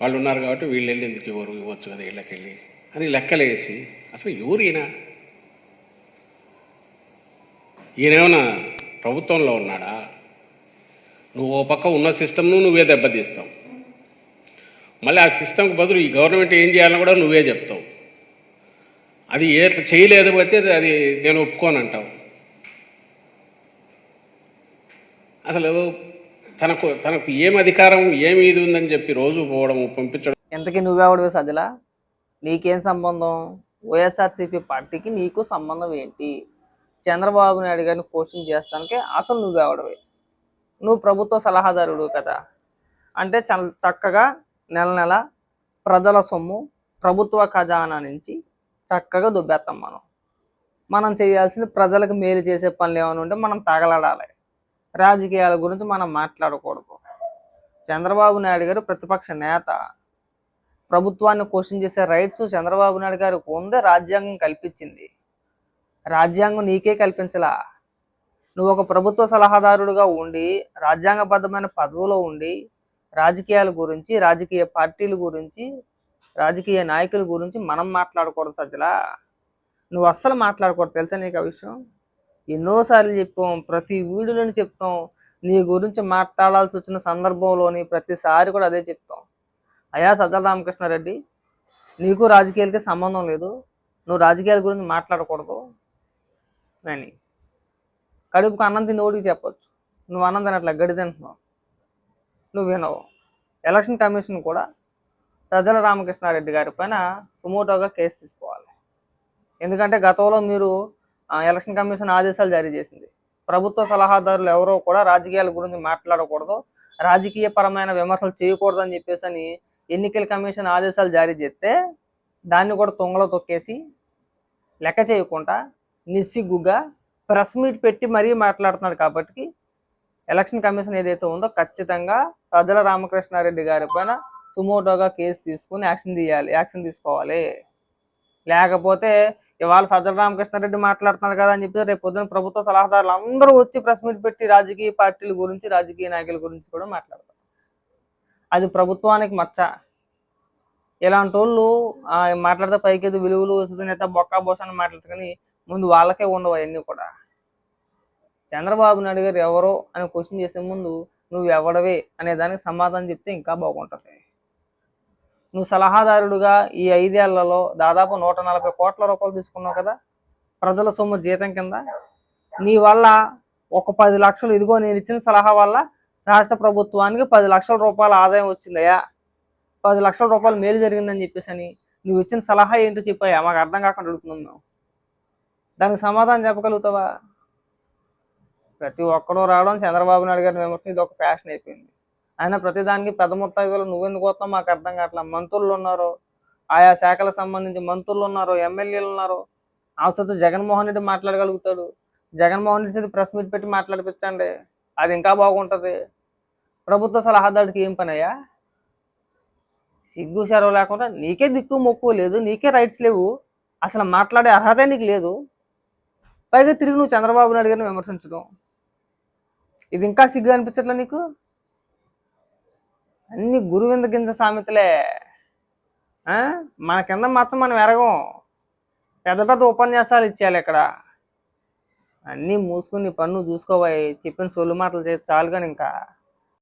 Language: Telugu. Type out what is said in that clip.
వాళ్ళు ఉన్నారు కాబట్టి వీళ్ళు వెళ్ళి ఎందుకు ఇవ్వరు ఇవ్వచ్చు కదా వీళ్ళకి వెళ్ళి అని లెక్కలేసి అసలు ఎవరు ఈయన? ఈయనేమన్నా ప్రభుత్వంలో ఉన్నాడా? నువ్వు ఓ పక్క ఉన్న సిస్టమ్ను నువ్వే దెబ్బతీస్తావు. మళ్ళీ ఆ సిస్టమ్కి బదులు ఈ గవర్నమెంట్ ఏం చేయాలని కూడా నువ్వే చెప్తావు. అది ఎట్లా చేయలేదు పోతే అది నేను ఒప్పుకోనంటావు. అసలు తనకు తనకు ఏం అధికారం ఏమి ఇది ఉందని చెప్పి రోజు పోవడం పంపించడం. ఎంతకీ నువ్వెవడివి సజల నీకేం సంబంధం? వైఎస్ఆర్సీపీ పార్టీకి నీకు సంబంధం ఏంటి? చంద్రబాబు నాయుడు గారిని క్వశ్చన్ చేస్తానికి అసలు నువ్వెవడివి నువ్వు ప్రభుత్వ సలహాదారుడు కదా. అంటే చ- చక్కగా నెల నెల ప్రజల సొమ్ము ప్రభుత్వ ఖజానా నుంచి చక్కగా దుబ్బేస్తాం మనం. మనం చేయాల్సింది ప్రజలకు మేలు చేసే పనులు ఏమైనా ఉంటే మనం తగలడాలి. రాజకీయాల గురించి మనం మాట్లాడకూడదు. చంద్రబాబు నాయుడు గారు ప్రతిపక్ష నేత. ప్రభుత్వాన్ని క్వశ్చన్ చేసే రైట్స్ చంద్రబాబు నాయుడు గారికి ఉందే రాజ్యాంగం కల్పించింది. రాజ్యాంగం నీకే కల్పించలా. నువ్వు ఒక ప్రభుత్వ సలహాదారుడుగా ఉండి రాజ్యాంగబద్ధమైన పదవిలో ఉండి రాజకీయాల గురించి రాజకీయ పార్టీల గురించి రాజకీయ నాయకుల గురించి మనం మాట్లాడకూడదు సజ్జలా. నువ్వు అస్సలు మాట్లాడకూడదు. తెలుసా నీకు ఆ విషయం? ఎన్నోసార్లు చెప్పాం ప్రతి వీడియోలోని చెప్తాం నీ గురించి మాట్లాడాల్సి వచ్చిన సందర్భంలోని ప్రతిసారి కూడా అదే చెప్తాం. అయా సజ్జల రామకృష్ణారెడ్డి నీకు రాజకీయాలకి సంబంధం లేదు నువ్వు రాజకీయాల గురించి మాట్లాడకూడదు అని. కడుపుకు అన్నం తిని ఓడికి చెప్పొచ్చు. నువ్వు అన్నం తినట్లే గడి తింటున్నావు. నువ్వు వినవు. ఎలక్షన్ కమిషన్ కూడా సజ్జల రామకృష్ణారెడ్డి గారి పైన సుమోటోగా కేసు తీసుకోవాలి. ఎందుకంటే గతంలో మీరు ఎలక్షన్ కమిషన్ ఆదేశాలు జారీ చేసింది. ప్రభుత్వ సలహాదారులు ఎవరో కూడా రాజకీయాల గురించి మాట్లాడకూడదు రాజకీయ పరమైన విమర్శలు చేయకూడదు అని చెప్పేసి అని ఎన్నికల కమిషన్ ఆదేశాలు జారీ చేస్తే దాన్ని కూడా తొంగలో తొక్కేసి లెక్క చేయకుండా నిస్సిగ్గుగా ప్రెస్ మీట్ పెట్టి మరీ మాట్లాడుతున్నాడు కాబట్టి ఎలక్షన్ కమిషన్ ఏదైతే ఉందో ఖచ్చితంగా సజ్జల రామకృష్ణారెడ్డి గారి పైన సుమోటోగా కేసు తీసుకుని యాక్షన్ తీయాలి యాక్షన్ తీసుకోవాలి. లేకపోతే ఇవాళ సజ్జల రామకృష్ణారెడ్డి మాట్లాడుతున్నారు కదా అని చెప్పి రేపు పొద్దున ప్రభుత్వ సలహాదారులు అందరూ వచ్చి ప్రెస్ మీట్ పెట్టి రాజకీయ పార్టీల గురించి రాజకీయ నాయకుల గురించి కూడా మాట్లాడతారు. అది ప్రభుత్వానికి మచ్చ. ఇలాంటి వాళ్ళు మాట్లాడితే పైకి విలువలు సునేత బొక్క బోస అని మాట్లాడతారు కానీ ముందు వాళ్ళకే ఉండవు అవన్నీ కూడా. చంద్రబాబు నాయుడు గారు ఎవరో అని క్వశ్చన్ చేసే ముందు నువ్వు ఎవడవే అనే దానికి సమాధానం చెప్తే ఇంకా బాగుంటుంది. నువ్వు సలహాదారుడుగా ఈ ఐదేళ్ళలో దాదాపు నూట నలభై కోట్ల రూపాయలు తీసుకున్నావు కదా? ప్రజల సొమ్ము జీతం కింద. నీ వల్ల ఒక పది లక్షలు ఇదిగో నేను ఇచ్చిన సలహా వల్ల రాష్ట్ర ప్రభుత్వానికి పది లక్షల రూపాయల ఆదాయం వచ్చిందయ్యా. పది లక్షల రూపాయలు మేలు జరిగిందని చెప్పేసి అని నువ్వు ఇచ్చిన సలహా ఏంటో చెప్పాయా? మాకు అర్థం కాకుండా అడుగుతున్నాం మేము. దానికి సమాధానం చెప్పగలుగుతావా? ప్రతి ఒక్కడూ రావడం చంద్రబాబు నాయుడు గారిని విమర్శించి ఇది ఒక ఫ్యాషన్ అయిపోయింది. ఆయన ప్రతిదానికి పెద్ద మొత్తాయిలో నువ్వెందుకు వస్తావు మాకు అర్థం కావట్లా. మంత్రులు ఉన్నారు. ఆయా శాఖలకు సంబంధించి మంత్రులు ఉన్నారు ఎమ్మెల్యేలు ఉన్నారు. అవసరం జగన్మోహన్ రెడ్డి మాట్లాడగలుగుతాడు. జగన్మోహన్ రెడ్డి చేతి ప్రెస్ మీట్ పెట్టి మాట్లాడిపించండి. అది ఇంకా బాగుంటుంది. ప్రభుత్వ సలహాదారుడికి ఏం పని అయ్యా సిగ్గు సెరవు లేకుండా నీకే దిక్కు మొక్కు లేదు నీకే రైట్స్ లేవు. అసలు మాట్లాడే అర్హత నీకు లేదు. పైగా తిరిగి నువ్వు చంద్రబాబు నాయుడు గారిని విమర్శించడం. ఇది ఇంకా సిగ్గు అనిపించట్లే నీకు? అన్ని గురువింద గింజ సామెతలే. మన కింద మచ్చ మనం ఎరగం. పెద్ద పెద్ద ఉపన్యాసాలు ఇచ్చేయాలి ఇక్కడ. అన్నీ మూసుకుని పన్ను చూసుకోవాలి చెప్పిన సొల్లు మాటలు చేసి చాలు కానీ ఇంకా.